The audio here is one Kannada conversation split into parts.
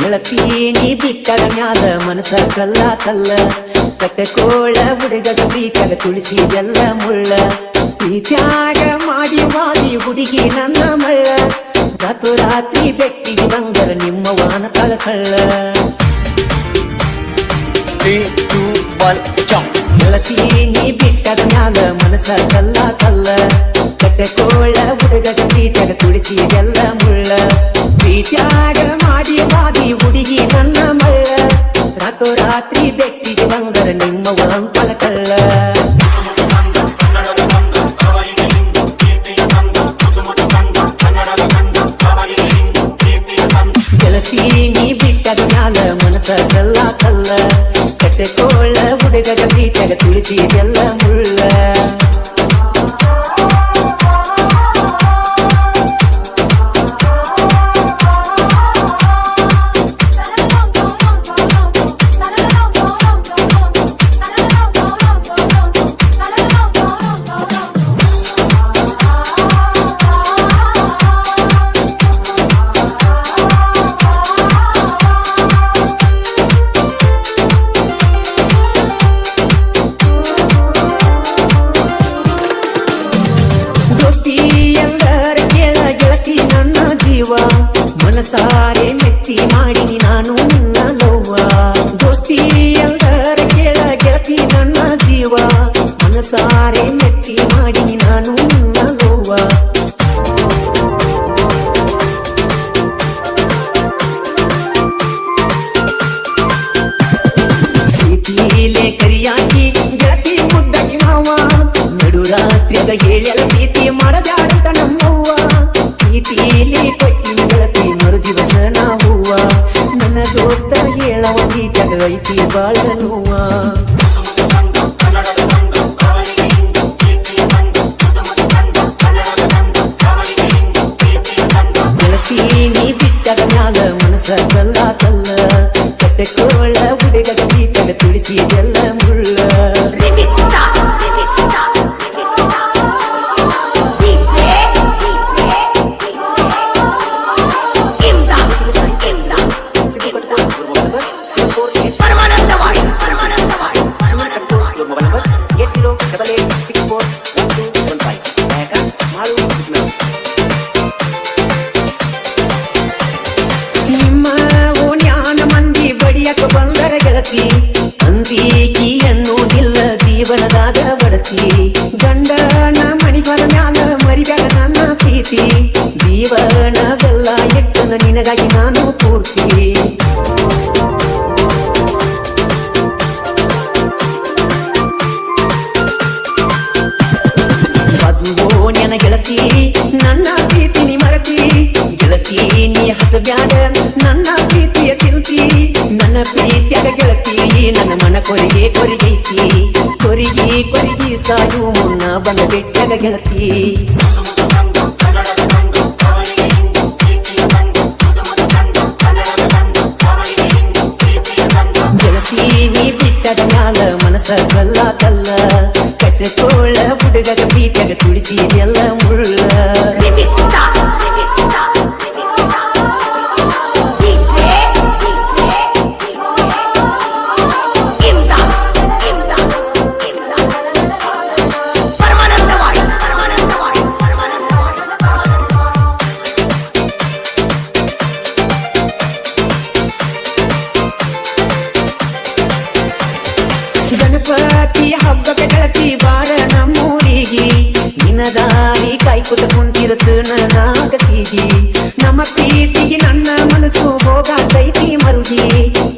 ಗೆಳತಿ ನೀ ಬಿಟ್ಟದ ಮ್ಯಾಲ ಮನಸ ಕಲ್ಲ ಕಲ್ಲ. ಕಟ್ಟಕೋಳ ಹುಡುಗಗ ತುಳಿಸಿ ತುಳಿಸಿದೆಲ್ಲ ಮುಳ್ಳ. ತ್ಯಾಗ ಮಾಡಿ ವಾದಿ ಹುಡುಗಿ ನನ್ನ ಮಳ್ಳ. ರಾತು ರಾತ್ರಿ ಬೆಟ್ಟಿಗೆ ಬಂದರ ನಿಮ್ಮ ವಾನ ಕಳ್ಕಳ್ಳ ಕಳ್ಳ ಟೂ ಒನ್ ಚಾಪ್ ಗೆಳತಿ ನೀ ಬಿಟ್ಟದ ಮ್ಯಾಲ ಮನಸ ಕಲ್ಲ ಕಲ್ಲ. ಕಟ್ಟಕೋಳ ಹುಡುಗಗ ಪ್ರೀತಿಯಾಗ ತುಳಿಸಿದೆಲ್ಲ ಮುಳ್ಳ. ಪ್ರೀತ್ಯಾಗ ಮಾಡಿ ನೀ ಬಿಟ್ಟದ ಮ್ಯಾಲ ಮನಸ ಕಲ್ಲ ಕಲ್ಲ ಕಟ್ಟಕೋಳ ಹುಡುಗಗ ಪ್ರೀತಿಯಾಗ ತುಳಿಸಿದೆಲ್ಲ ಮುಳ್ಳ ಪ್ರೀತಿಲೇ ಕರಿಯಾಕಿ ಗೆಳತಿ ಮುದ್ದಾಗಿ ಮಾವ. ನಡು ರಾತ್ರಿಗ ಹೇಳಲ ಪ್ರೀತಿ ಮಾಡಬ್ಯಾಡಂತ ನಮ್ಮವ್ವ. ಪ್ರೀತಿಲೇ ಕೊಟ್ಟಿನ ಗೆಳತಿ ಮರು ದಿವಸ ನಾವುವ ನನ್ನ ದೋಸ್ತ ಹೇಳವ ಪ್ರೀತಿಯಾಗ ಐತಿ ಬಾಳ ನೋವ. ಗೆಳತಿ, ನೀ ಬಿಟ್ಟದ ಮ್ಯಾಲ ಮನಸ ಕಲ್ಲ ಕಲ್ಲ ಕಟ್ಟಕೋಳ ಹುಡುಗಗ ತುಳಸಿ ತುಳಿಸಿದೆಲ್ಲ ಮುಳ್ಳ ಬಡತಿ ಗಂಡನ ಮಣಿಗಳ ಮ್ಯಾಲ ಮರಿಬ್ಯಾಡ ನನ್ನ ಪ್ರೀತಿ. ಜೀವನವೆಲ್ಲ ಎಟ್ಟನ ನಿನಗಾಗಿ ನಾನು ಪೂರ್ತಿ ಬಾಜುವೋ ನೆನ ಗೆಳತಿ, ನನ್ನ ಪ್ರೀತಿ ನೀ ಮರತಿ. ಗೆಳತಿ, ನೀ ಹಸಬ್ಯಾಡ ನನ್ನ ಪ್ರೀತಿಯ ತಿಂತಿ. ನನ್ನ ಪ್ರೀತಿಯಾಗ ಗೆಳತಿ, ನನ್ನ ಮನ ಕೊರಿಗೆ ಕೊರಿಗೈತಿ. ಕೊರಿಗಿ ಸಾಯು ಮುನ್ನ ಬಂದ ಬೆಟ್ಟಾಗ ಗೆಳತಿ. ಗೆಳತಿ, ನೀ ಬಿಟ್ಟದ ಮ್ಯಾಲ ಮನಸ ಕಲ್ಲ ಕಲ್ಲ ಕಟ್ಟಕೋಳ ಹುಡುಗಗ ಪ್ರೀತಿಯಾಗ ತುಳಿಸಿದೆಲ್ಲ ಮುಳ್ಳ ನಿನ್ನ ಕೈಕುತ ಕಾಯ್ಕುತ ಕುಂತಿರುತ್ತ ನಾಗಸಿಗಿ ನಮ್ಮ ಪ್ರೀತಿಗೆ ನನ್ನ ಮನಸ್ಸು ಹೋಗಾಕೈತಿ ಮರುದಿ.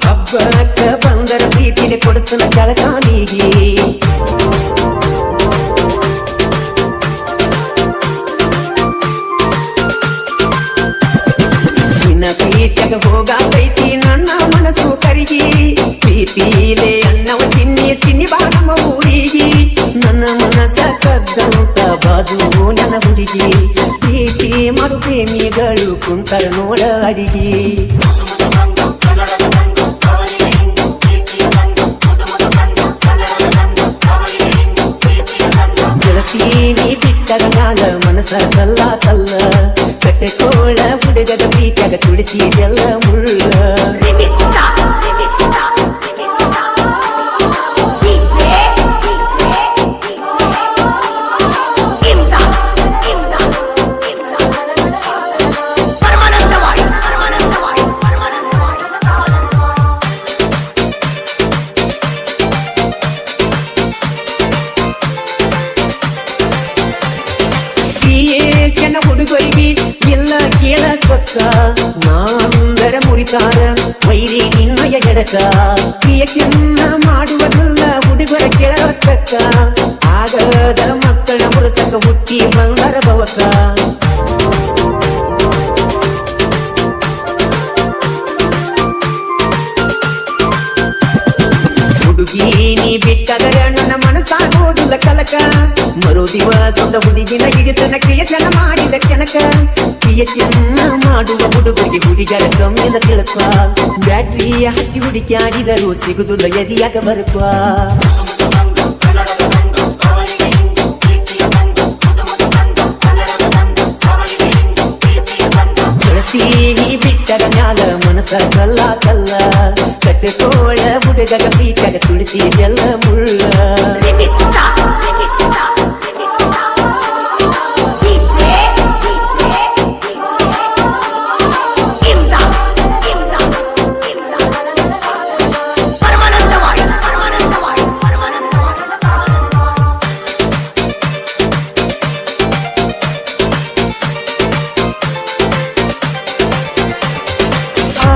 ಹಬ್ಬಕ್ಕ ಬಂದರ ಪ್ರೀತಿನೇ ಕೊಡಿಸ್ತನ ಕೆಳಗಾನಿಗೆ ಪ್ರೀತಿಯಾಗ ಹೋಗಾಕೈತಿ ಹುಡುಗಿ. ಪ್ರೀತಿ ಪ್ರೇಮಿಗಳು ಕುಂತರ ನೋಡ ಅಡಿಗೆ. ಗೆಳತಿ ನೀ ಬಿಟ್ಟದ ಮ್ಯಾಲ ಮನಸ ಕಲ್ಲ ಕಲ್ಲ ಕಟ್ಟಕೋಳ ಹುಡುಗದ ಪ್ರೀತಿಯಾಗ ತುಳಸಿ ಎಲ್ಲ ಮುಳ್ಳ ನಾಂದರ ಮುರಿತಾರ, ವೈರಿ ನಿನ್ನಯ ಎಡಕ. ಪ್ರಿಯಕ್ಷನ್ನ ಮಾಡುವುದಲ್ಲ ಹುಡುಗರ ಕೆಳತಕ್ಕ. ಆಗದ ಮಕ್ಕಳ ಮುರಸಕ ಹುಟ್ಟಿ ಬಂಗಾರ ಬವಕ ಹುಡುಗಿ ನೀ ಬಿಟ್ಟದರ ನನ್ನ ಮನಸ್ಸಾಗೋದಿಲ್ಲ ಕಲಕ. ಮರು ದಿವಸದ ಹುಡುಗಿನ ಹಿಡಿತನ ಕ್ರಿಯಸನ ಮಾಡಿದ ಕ್ಷಣಕ. ಕ್ರಿಯಸನ್ನ ಮಾಡುವ ಹುಡುಗರಿಗೆ ಹುಡುಗರ ಕಮ್ಮಿದ ತಿಳಕ ಬ್ಯಾಟ್ರಿಯ ಹಚ್ಚಿ ಹುಡುಕಿ ಆಡಿದರೂ ಸಿಗುದು ಲಯದಿಯಾಗ ಬರುತ್ತ ನೀ ಬಿಟ್ಟರ ಮ್ಯಾಲ ಮನಸ ಕಲ್ಲ ಕಲ್ಲ. ಕಟ್ಟಕೋಳ ಹುಡುಗರ ಬೀಟಗ ತುಳಸಿ ಎಲ್ಲ ಮುಳ್ಳ.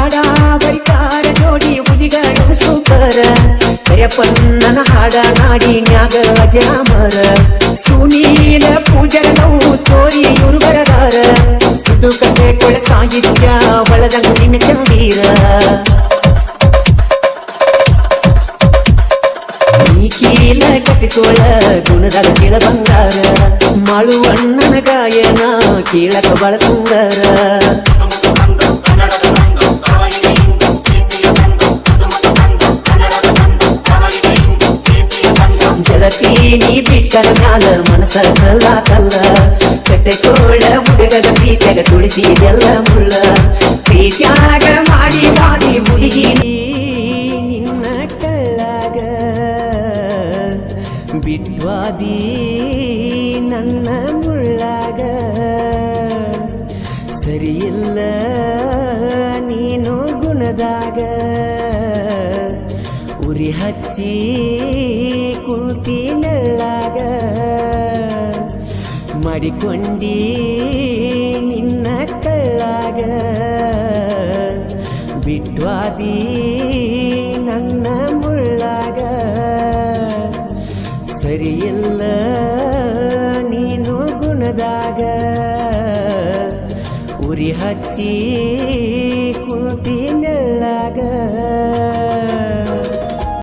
ಹಾಡ ಬರಿತಾರ ಜೋಡಿ ಹುಲಿಗಳು ಸೂಪರ ಕರೆಯಪ್ಪಣ್ಣನ ಹಾಡ ನಾಡಿನ್ಯಾಗ ಅಜರಾಮರ ಸುನೀಲ ಪೂಜರ ನೋವು ಸ್ಟೋರಿ ಇವರು ಬರದಾರ ಸಿದ್ದು ಕಥೆ ಕೊಳ ಸಾಹಿತ್ಯ ಬಳದಂಗ ನಿನ್ನ ಚಂದೀರ ನೀ ಕೀಲ ಕಟ್ಟಿಕೋಳ ಗುಣದಾಗ ಕೇಳ ಬಂಗಾರ ಮಾಳುವಣ್ಣನ ಗಾಯನ ಕೇಳಕ ಬಳ ಸುಂದರ ನೀ ಬಿಟ್ಟರ ಮ್ಯಾಲ ಮನಸ್ಸ ಕಲ್ಲ ಕಲ್ಲ ಕಟ್ಟಕೋಳ ಹುಡುಗದ ಪ್ರೀತಿಯಾಗ ತುಳಿಸಿ ಎಲ್ಲ ಮುಳ್ಳ. ತ್ಯಾಗ ಮಾಡಿ ಬಾದಿ ಹುಡುಗಿ ನಿನ್ನ ಕಳ್ಳಾಗ. ಬಿಟ್ವಾದಿ ಹಚ್ಚಿ ಕುಂತಿ ನೆಳ್ಳಾಗ ಮಾಡಿಕೊಂಡಿ ನಿನ್ನ ಕಳ್ಳಾಗ. ಬಿಟ್ವಾದಿ ನನ್ನ ಮುಳ್ಳಾಗ. ಸರಿಯಿಲ್ಲ ನೀನು ಗುಣದಾಗ. ಉರಿ ಹಚ್ಚಿ ಕುಂತಿ ನೆಳ್ಳಾಗ